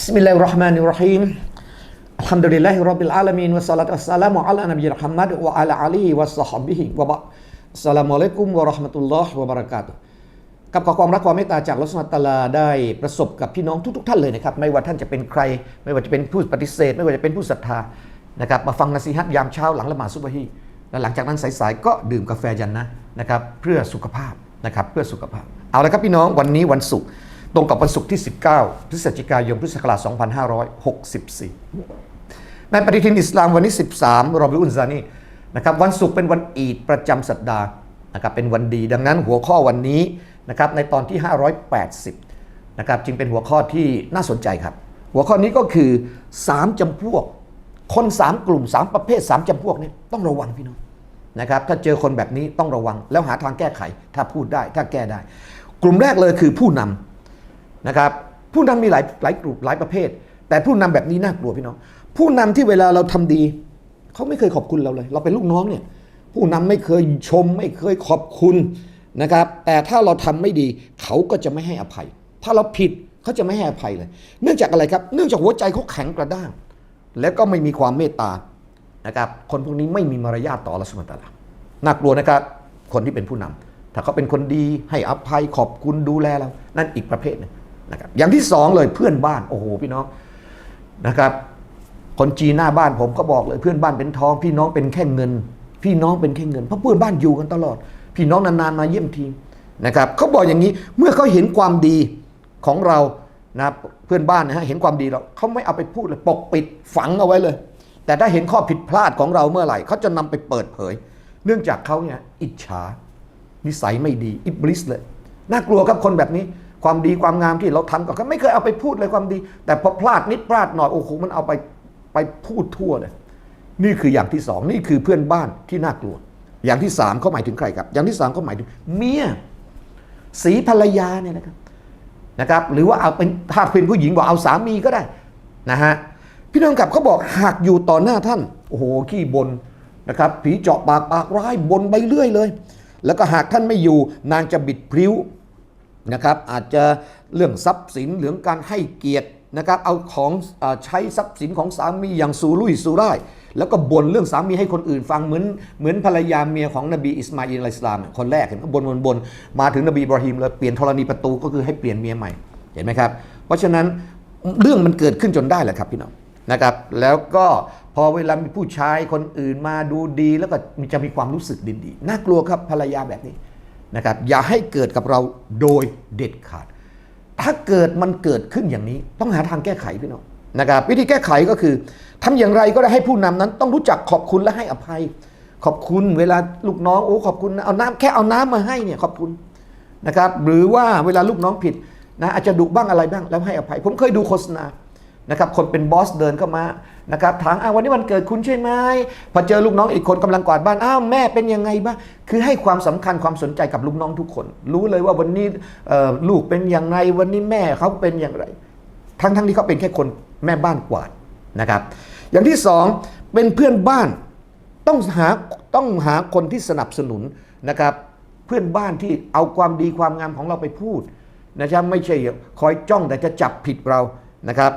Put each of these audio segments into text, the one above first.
بسم الله الرحمن الرحيم الحمد لله رب العالمين والصلاة والسلام على نبي محمد وعلى آله وصحبه وبعد السلام عليكم ورحمة الله وبركاته กับขอความรักความเมตตาจากลัสมาตาลาได้ประสบกับพี่น้องทุกๆ ท่านเลยนะครับ ไม่ว่าท่านจะเป็นใคร ไม่ว่าจะเป็นผู้ปฏิเสธ ไม่ว่าจะเป็นผู้ศรัทธานะครับมาฟังนัสีฮัตยามเช้าหลังละหมาดซุบฮีและหลังจากนั้นสายๆก็ดื่มกาแฟยันนะนะครับเพื่อสุขภาพนะครับเพื่อสุขภาพ เอาละครับพี่น้องวันนี้วันศุกร์ ตรงกับวันศุกร์ที่ 19 พฤศจิกายน พุทธศักราช 2564 ในปฏิทินอิสลามวันนี้13 รอบิอุนซานีนะครับวันศุกร์เป็นวันอีดประจำสัปดาห์นะครับเป็นวันดีดังนั้นหัวข้อวันนี้นะครับในตอนที่ 580นะครับจึงเป็นหัวข้อที่น่าสนใจครับ หัวข้อนี้ก็คือ 3จำพวก คน 3 กลุ่ม 3 ประเภท 3จำพวกนี้ต้องระวังพี่น้องนะครับถ้าเจอคนแบบนี้ต้องระวังแล้วหาทางแก้ไข ถ้าพูดได้ถ้าแก้ได้ กลุ่มแรกเลยคือผู้นำ นะครับผู้นำมีหลายหลายกลุ่มหลายประเภท แต่ผู้นำแบบนี้น่ากลัวพี่น้อง ผู้นำที่เวลาเราทำดี เขาไม่เคยขอบคุณเราเลย เราเป็นลูกน้องเนี่ยผู้นำไม่เคยชม ไม่เคยขอบคุณนะครับ แต่ถ้าเราทำไม่ดี เขาก็จะไม่ให้อภัย ถ้าเราผิดเขาจะไม่ให้อภัยเลย เนื่องจากอะไรครับ เนื่องจากหัวใจเขาแข็งกระด้าง แล้วก็ไม่มีความเมตตานะครับ คนพวกนี้ไม่มีมารยาทต่อรัสมตาลาน่ากลัวนะครับ คนที่เป็นผู้นำถ้าเขาเป็นคนดีให้อภัยขอบคุณดูแลเรา นั่นอีกประเภทนึง นะครับอย่างที่สองเลยเพื่อนบ้านโอ้โหพี่น้องนะครับคนจีนหน้าบ้านผมก็บอกเลยเพื่อนบ้านเป็นทอง พี่น้องเป็นแค่เงิน พี่น้องเป็นแค่เงินเพราะเพื่อนบ้านอยู่กันตลอด พี่น้องนานๆมาเยี่ยมทีนะครับเขาบอกอย่างนี้เมื่อเขาเห็นความดีของเรานะเพื่อนบ้านนะฮะเห็นความดีเราเขาไม่เอาไปพูดเลยปกปิดฝังเอาไว้เลย แต่ถ้าเห็นข้อผิดพลาดของเราเมื่อไหร่เขาจะนำไปเปิดเผย เนื่องจากเขาเนี่ยอิจฉานิสัยไม่ดีอิบลิสเลยน่ากลัวครับคนแบบนี้ ความดีความงามที่เราทำกับเขาไม่เคยเอาไปพูดเลยความดี แต่พอพลาดนิดพลาดหน่อยโอ้โหมันเอาไปไปพูดทั่วเลยนี่คืออย่างที่สองนี่คือเพื่อนบ้านที่น่ากลัว อย่างที่สามเขาหมายถึงใครครับ อย่างที่สามเขาหมายถึงเมียสีภรรยาเนี่ยนะครับนะครับ หรือว่าเอาเป็นถ้าเป็นผู้หญิงบอกเอาสามีก็ได้นะฮะพี่น้องกับเขาบอกหากอยู่ต่อหน้าท่านโอ้โหขี้บนนะครับผีเจาะปากปากร้ายบนไปเรื่อยเลย แล้วก็หากท่านไม่อยู่นางจะบิดพริ้ว นะครับอาจจะเรื่องทรัพย์สินเรื่องการให้เกียรตินะครับเอาของอใช้ทรัพย์สินของสามีอย่างสูรุ่ยสูร่ายแล้วก็บ่นเรื่องสามีให้คนอื่นฟังเหมือนเหมือนภรรยาเมียของนบีอิสมาอิลอะลัยฮิสลามคนแรกเห็นบ่นบ่นบ่นมาถึงนบีบราฮิมเลยเปลี่ยนธรณีประตูก็คือให้เปลี่ยนเมียใหม่เห็นไหมครับ เพราะฉะนั้นเรื่องมันเกิดขึ้นจนได้แหละครับพี่น้องนะครับ แล้วก็พอเวลามีผู้ชายคนอื่นมาดูดี แล้วก็จะมีความรู้สึกดีๆน่ากลัวครับภรรยาแบบนี้ นะครับอย่าให้เกิดกับเราโดยเด็ดขาด ถ้าเกิดมันเกิดขึ้นอย่างนี้ ต้องหาทางแก้ไขพี่น้องนะครับวิธีแก้ไขก็คือทำอย่างไรก็ได้ให้ผู้นำนั้น ต้องรู้จักขอบคุณและให้อภัย ขอบคุณเวลาลูกน้องโอ้ขอบคุณนะเอาน้ำแค่เอาน้ำมาให้เนี่ยขอบคุณนะครับหรือว่าเวลาลูกน้องผิดนะอาจจะดุบ้างอะไรบ้างแล้วให้อภัย ผมเคยดูโฆษณา นะครับคนเป็นบอสเดินเข้ามานะครับถามอ้าววันนี้วันเกิดคุณใช่ไหมพอเจอลูกน้องอีกคนกำลังกวาดบ้านอ้าวแม่เป็นยังไงบ้างคือให้ความสำคัญความสนใจกับลูกน้องทุกคน รู้เลยว่าวันนี้ลูกเป็นอย่างไรวันนี้แม่เขาเป็นอย่างไร ทั้งทั้งที่เขาเป็นแค่คนแม่บ้านกวาดนะครับอย่างที่สองเป็นเพื่อนบ้านต้องหาต้องหาคนที่สนับสนุนนะครับเพื่อนบ้านที่เอาความดีความงามของเราไปพูดนะครับไม่ใช่คอยจ้องแต่จะจับผิดเรานะครับ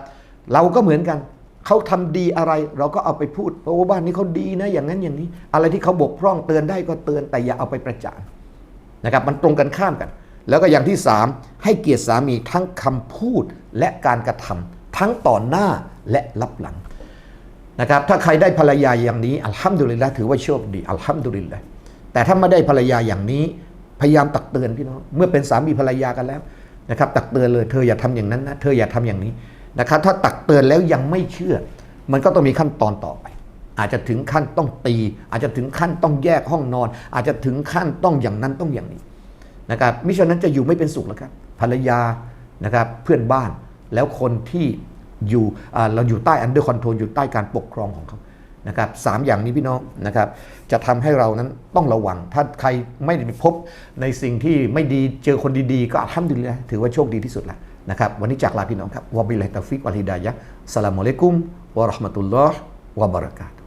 เราก็เหมือนกัน เขาทำดีอะไร เราก็เอาไปพูดโอ้บ้านนี้เขาดีนะ อย่างนั้นอย่างนี้ อะไรที่เขาบกพร่องเตือนได้ก็เตือนแต่อย่าเอาไปประจานนะครับ มันตรงกันข้ามกัน แล้วก็อย่างที่สามให้เกียรติสามีทั้งคำพูดและการกระทำทั้งต่อหน้าและรับหลังนะครับ ถ้าใครได้ภรรยาอย่างนี้อัลฮัมดุลิลละถือว่าโชคดีอัลฮัมดุลิลละแต่ถ้าไม่ได้ภรรยาอย่างนี้พยายามตักเตือนพี่น้องเมื่อเป็นสามีภรรยากันแล้วนะครับ ตักเตือนเลยเธออย่าทำอย่างนั้นนะเธออย่าทำอย่างนี้ นะครับถ้าตักเตือนแล้วยังไม่เชื่อ มันก็ต้องมีขั้นตอนต่อไป อาจจะถึงขั้นต้องตี อาจจะถึงขั้นต้องแยกห้องนอน อาจจะถึงขั้นต้องอย่างนั้นต้องอย่างนี้นะครับมิฉะนั้นจะอยู่ไม่เป็นสุขแล้วครับภรรยานะครับเพื่อนบ้านแล้วคนที่อยู่เราอยู่ใต้อันเดอร์คอนโทรลอยู่ใต้การปกครองของเขานะครับสามอย่างนี้พี่น้องนะครับจะทำให้เรานั้นต้องระวัง ถ้าใครไม่ได้พบในสิ่งที่ไม่ดีเจอคนดีๆ ก็ทำดีเลยถือว่าโชคดีที่สุดแล้ว นะครับ วันนี้จากลาพี่น้องครับวะบิลลาฮิตอฟิกวัลฮิดายะสลามุอะลัยกุมวะราะห์มะตุลลอฮ์วะบะเราะกาตุ